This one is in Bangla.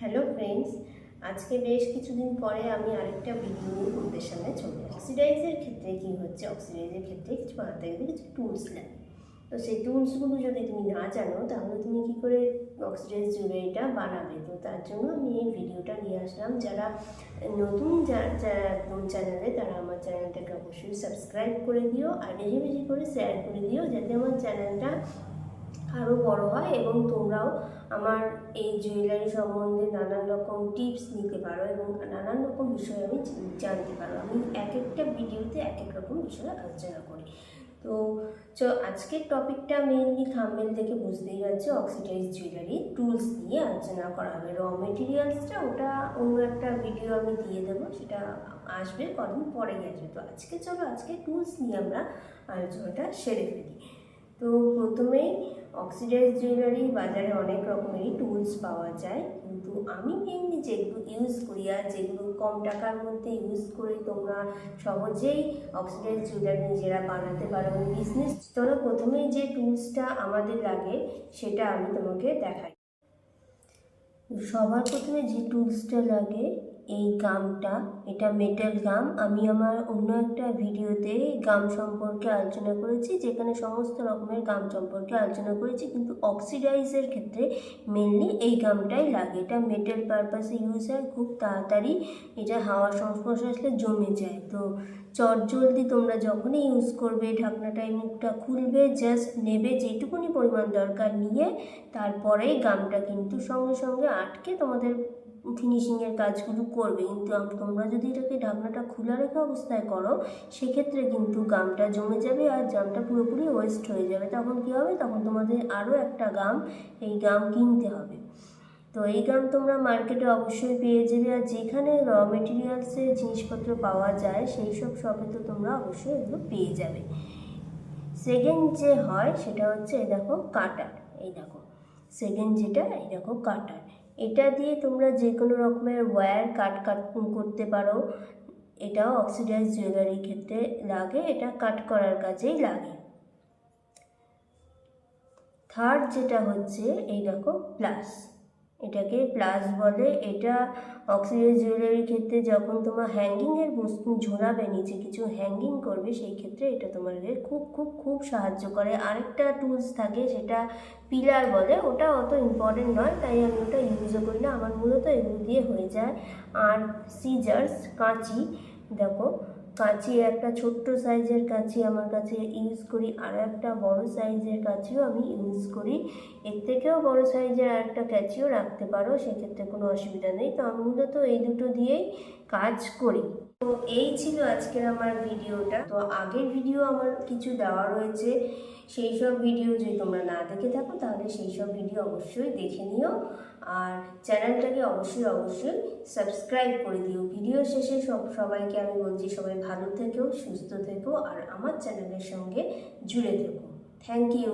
হ্যালো ফ্রেন্ডস আজকে বেশ কিছুদিন পরে আমি আরেকটা ভিডিও নিয়ে তোমাদের সামনে চলে অক্সিডাইজের ক্ষেত্রে কি হচ্ছে? অক্সিডাইজের ক্ষেত্রে কিছু বানাতে গেলে কিছু টুলস লাগে। তো সেই টুলসগুলো যদি তুমি না জানো, তাহলে তুমি কি করে অক্সিডাইজ জুয়েলারিটা বানাবে? তো তার জন্য আমি এই ভিডিওটা নিয়ে আসলাম। যারা নতুন চ্যানেলে তারা আমার চ্যানেলটাকে অবশ্যই সাবস্ক্রাইব করে দিও। আর বেশি বেশি করে শেয়ার করে দিও, যাতে আমার চ্যানেলটা আরও বড় হয় এবং তোমরাও আমার এই জুয়েলারি সম্বন্ধে নানান রকম টিপস নিতে পারো এবং নানান রকম বিষয় আমি জানতে পারো। আমি এক একটা ভিডিওতে এক এক রকম বিষয়ে আলোচনা করি। তো চ, আজকের টপিকটা মেনলি থাম্বেল থেকে বুঝতেই পারছ অক্সিডাইজ জুয়েলারি টুলস নিয়ে আলোচনা করা হবে। র মেটেরিয়ালসটা ওটা অন্য একটা ভিডিও আমি দিয়ে দেবো, সেটা আসবে, কদিন পরেই আসবে। তো আজকে চলো, আজকে টুলস নিয়ে আমরা আলোচনাটা সেরে ফেলি। তো প্রথমেই অক্সিডাইজ জুয়েলারি বাজারে অনেক রকমেরই টুলস পাওয়া যায়। কিন্তু আমি মেনলি যেগুলো ইউজ করি আর যেগুলো কম টাকার মধ্যে ইউজ করে তোমরা সহজেই অক্সিডাইজ জুয়েলারি নিজেরা বানাতে পারো বিজনেস চলো প্রথমেই যে টুলসটা আমাদের লাগে সেটা আমি তোমাকে দেখাই। সবার প্রথমে যে টুলসটা লাগে এই গামটা, এটা মেটাল গাম। আমি আমার অন্য একটা ভিডিওতে গাম সম্পর্কে আলোচনা করেছি, যেখানে সমস্ত রকমের গাম সম্পর্কে আলোচনা করেছি, কিন্তু অক্সিডাইজের ক্ষেত্রে মেনলি এই গামটাই লাগে। এটা মেটাল পারপাসে ইউজ হয়, খুব তাড়াতাড়ি এটা হাওয়ার সংস্পর্শে আসলে জমে যায়। তো চট জলদি তোমরা যখনই ইউজ করবে ঢাকনাটাই মুখটা খুলবে জাস্ট নেবে যেটুকুনি পরিমাণ দরকার নিয়ে তারপরে গামটা কিন্তু সঙ্গে সঙ্গে আটকে তোমাদের ফিনিশিংয়ের কাজগুলো করবে। কিন্তু তোমরা যদি এটাকে ঢাকনাটা খোলা রেখা অবস্থায় করো, সেক্ষেত্রে কিন্তু গামটা জমে যাবে আর জামটা পুরোপুরি ওয়েস্ট হয়ে যাবে। তখন কী হবে? তখন তোমাদের আরও একটা গাম এই গাম কিনতে হবে। তো এই গাম তোমরা মার্কেটে অবশ্যই পেয়ে যাবে। আর যেখানে র মেটেরিয়ালসের জিনিসপত্র পাওয়া যায়, সেই সব শপে তো তোমরা অবশ্যই এগুলো পেয়ে যাবে। সেকেন্ড যে হয়, সেটা হচ্ছে, এই দেখো কাটার এই দেখো সেকেন্ড যেটা, এই দেখো কাটার এটা দিয়ে তোমরা যে কোনো রকমের ওয়্যার কাট কাট করতে পারো। এটাও অক্সিডাইজ জুয়েলারির ক্ষেত্রে লাগে, এটা কাট করার কাজেই লাগে। থার্ড যেটা হচ্ছে, এই দেখো প্লাস এটাকে প্লাস বলে। এটা অক্সিজেন জুয়েলারির ক্ষেত্রে যখন তোমার হ্যাঙ্গিংয়ের বস্তু ঝোলাবে, নিচে কিছু হ্যাঙ্গিং করবে, সেই ক্ষেত্রে এটা তোমাদের খুব খুব খুব সাহায্য করে। আরেকটা টুলস থাকে সেটা পিলার বলে। ওটা অত ইম্পর্টেন্ট নয়, তাই আমি ওটা ইউজও করি না। আমার মূলত এগুলো দিয়ে হয়ে যায়। আর সিজার্স কাঁচি, দেখো কাঁচি, একটা ছোট্ট সাইজের কাঁচি আমার কাছে ইউজ করি, আর একটা বড় সাইজের কাঁচিও আমি ইউজ করি। এর থেকেও বড় সাইজের আর একটা কাঁচিও রাখতে পারো, সেক্ষেত্রে কোনো অসুবিধা নেই। তো আমি মূলত এই দুটো দিয়েই কাজ করি। তো এই ছিল আজকের আমার ভিডিওটা। তো আগের ভিডিও আমার কিছু দেওয়া রয়েছে, সেই সব ভিডিও যদি তোমরা না দেখে থাকো, তাহলে সেই সব ভিডিও অবশ্যই দেখে নিও। আর চ্যানেলটাকে অবশ্যই অবশ্যই সাবস্ক্রাইব করে দিও। ভিডিও শেষে সব, সবাইকে আমি বলছি, সবাই ভালো থেকো, সুস্থ থেকো, আর আমার চ্যানেলের সঙ্গে জুড়ে থেকো। Thank you